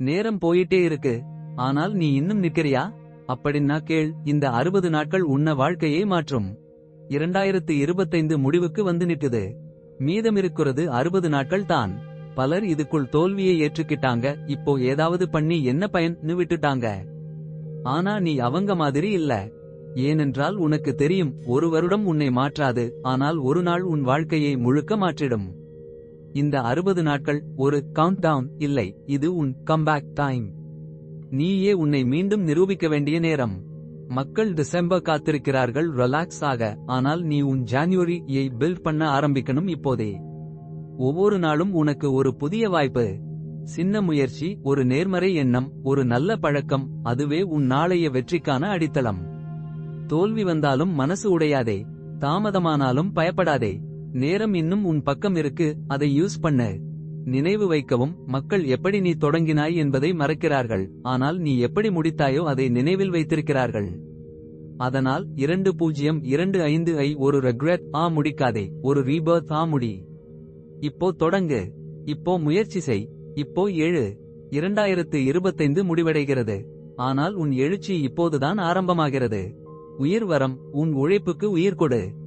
நேரம் போயிட்டே இருக்கு. ஆனால் நீ இன்னும் நிக்கிறியா அப்படின்னா கேள் இந்த அறுபது நாட்கள் உன்ன வாழ்க்கையை மாற்றும். இரண்டாயிரத்து இருபத்தைந்து முடிவுக்கு வந்து நிக்குது மீதமிருக்கிறது அறுபது நாட்கள் தான். பலர் இதுக்குள் தோல்வியை ஏற்றுக்கிட்டாங்க இப்போ ஏதாவது பண்ணி என்ன பயன்னு விட்டுட்டாங்க. ஆனா நீ அவங்க மாதிரி இல்ல. ஏனென்றால் உனக்கு தெரியும் ஒரு வருடம் உன்னை மாற்றாது ஆனால் ஒரு நாள் உன் வாழ்க்கையை முழுக்க மாற்றிடும். இந்த அறுபது நாட்கள் ஒரு கவுண்ட் டவுன் இல்லை இது உன் கம்பேக் டைம் நீயே உன்னை மீண்டும் நிரூபிக்க வேண்டிய நேரம். மக்கள் டிசம்பர் காத்திருக்கிறார்கள் ரிலாக்ஸ் ஆக. ஆனால் நீ உன் ஜான்வரியை பில்ட் பண்ண ஆரம்பிக்கணும் இப்போதே. ஒவ்வொரு நாளும் உனக்கு ஒரு புதிய வாய்ப்பு. சின்ன முயற்சி ஒரு நேர்மறை எண்ணம் ஒரு நல்ல பழக்கம் அதுவே உன் நாளைய வெற்றிக்கான அடித்தளம். தோல்வி வந்தாலும் மனசு உடையாதே. தாமதமானாலும் பயப்படாதே. நேரம் இன்னும் உன் பக்கம் இருக்கு அதை யூஸ் பண்ணு. நினைவு வைக்கவும் மக்கள் எப்படி நீ தொடங்கினாய் என்பதை மறக்கிறார்கள். ஆனால் நீ எப்படி முடித்தாயோ அதை நினைவில் வைத்திருக்கிறார்கள். அதனால் இரண்டு பூஜ்ஜியம் இரண்டு ஐந்து ஐ ஒரு ரெக்ரெட் ஆ முடிக்காதே. ஒரு ரீபர்த் ஆ முடி. இப்போ தொடங்கு. இப்போ முயற்சி செய். இப்போ ஏழு. இரண்டாயிரத்து இருபத்தைந்து முடிவடைகிறது. ஆனால் உன் எழுச்சி இப்போதுதான் ஆரம்பமாகிறது. உயிர் வரம் உன் உழைப்புக்கு உயிர் கொடு.